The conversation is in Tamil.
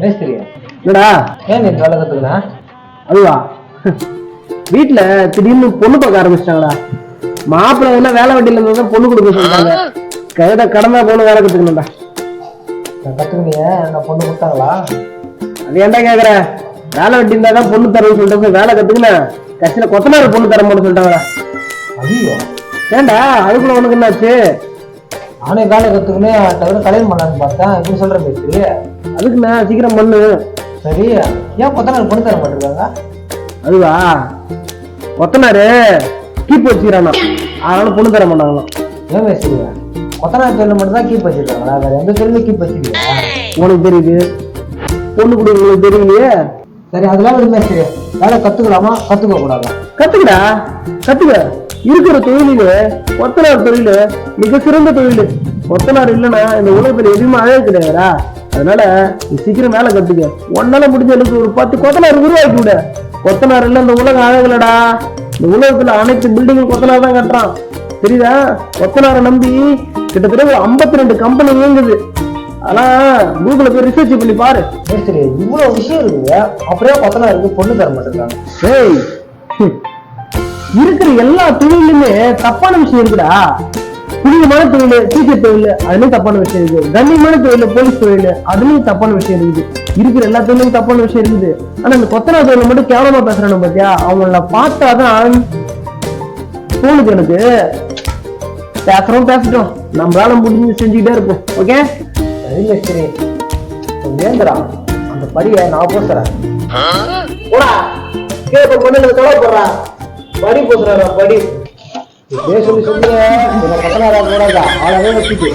மேஸ்திரியா என்னடா? ஏன் நீ வேலை கத்துக்கினா அதுவா? வீட்டுல திடீர்னு பொண்ணு பார்க்க ஆரம்பிச்சிட்டாங்கடா. மாப்பிள்ளை என்ன வேலை வெட்டியில இருந்தா தான் பொண்ணு கொடுக்க சொல்லிட்டாங்க கழுத கடமை போன வேலை கத்துக்கணும்டா. நான் நான் பொண்ணு கொடுத்தாங்களா? அது ஏன்டா கேக்குற? வேலை வெட்டி இருந்தா தான் பொண்ணு தரேன்னு சொல்லிட்டு வேலை கத்துக்கினேன் கடைசியில கொத்தனார் பொண்ணு தர மாட்டேன்னு சொல்லிட்டாங்கடா. ஐயோ. ஏன்டா? அதுக்குள்ள உனக்கு என்னாச்சு? நானே வேலை கத்துக்கினே தவிர கல்யாணம் பண்ணலான்னு பார்த்தேன். இப்படி சொல்ற மேஸ்திரி அதுக்கு நான் சீக்கிரம் பண்ணு. சரி. ஏன் கொத்தனார் பொண்ணு தர மாட்டேங்கிறாங்க? அதுவா? கொத்தனாரு கீப் வச்சுக்கிறானா? அதனால பொண்ணு தர மாட்டாங்களாம் ஏன் மேஸ்திரி கொத்தனார் தொழில் மட்டும் தான் கீப் வச்சிருக்காங்களா வேற எந்த தொழிலும் கீப் வச்சிருக்கீங்க உனக்கு தெரியுது. பொண்ணு கொடுக்கறவங்களுக்கு தெரியலையே? சரி அதெல்லாம் விடு மேஸ்திரி வேலை கத்துக்கலாமா? கத்துக்க கூடாதா? கத்துக்கடா. கத்துக்க. இருக்கிற தொழிலு கொத்தனார் தொழில் மிக சிறந்த தொழில். கொத்தனார் இல்லைன்னா இந்த உலகத்துல எதுவுமே அழகு கிடையாதுடா. அதனால நீ சீக்கிரம் வேலை கத்துக்க. உன்னால முடிஞ்ச எனக்கு ஒரு பத்து கொத்தனார் உருவாக்கி விட. கொத்தனார் இல்ல இந்த உலகம் அழகுலடா இந்த உலகத்துல அனைத்து பில்டிங்கும் கொத்தனார் தான் கட்டுறான். தெரியுதா? கொத்தனாரை நம்பி கிட்டத்தட்ட ஒரு ஐம்பத்தி ரெண்டு கம்பெனி இயங்குது. ஆனா கூகுள்ல போய் ரிசர்ச் பண்ணி பாரு. மேஸ்திரி இவ்வளவு விஷயம் இருக்குது அப்படியே கொத்தனாருக்கு பொண்ணு தர மாட்டேங்கிறாங்க ஏய். இருக்கிற எல்லா தொழிலுமே தப்பான விஷயம் இருக்குடா. புனிதமான தொழில் டீச்சர் தொழில் அதுலயும் தப்பான விஷயம் இருக்கு கண்ணியமான தொழில் போலீஸ் தொழில் அதுலயும் தப்பான விஷயம் இருக்குது. இருக்கிற எல்லா தொழிலும் தப்பான விஷயம் இருக்குது. ஆனா இந்த கொத்தனார் தொழில மட்டும் கேவலமா பேசுறானு பாத்தியா? அவங்கள பார்த்தாதான் தோணுது எனக்கு. பேசுறோம் பேசட்டும். நம்மளால முடிஞ்சு செஞ்சுக்கிட்டே இருப்போம் ஓகே மேஸ்திரி ஏந்திரா அந்த படியை நான் போசுறேன் போடா. கேட்க பொண்ணுங்க தொலை போடுறா. படி போசுறாரா படி. இப்படியே சொல்லுங்க சொல்லி இந்த கொத்தனாரா போடாதா? ஆளாவே வச்சுட்டு.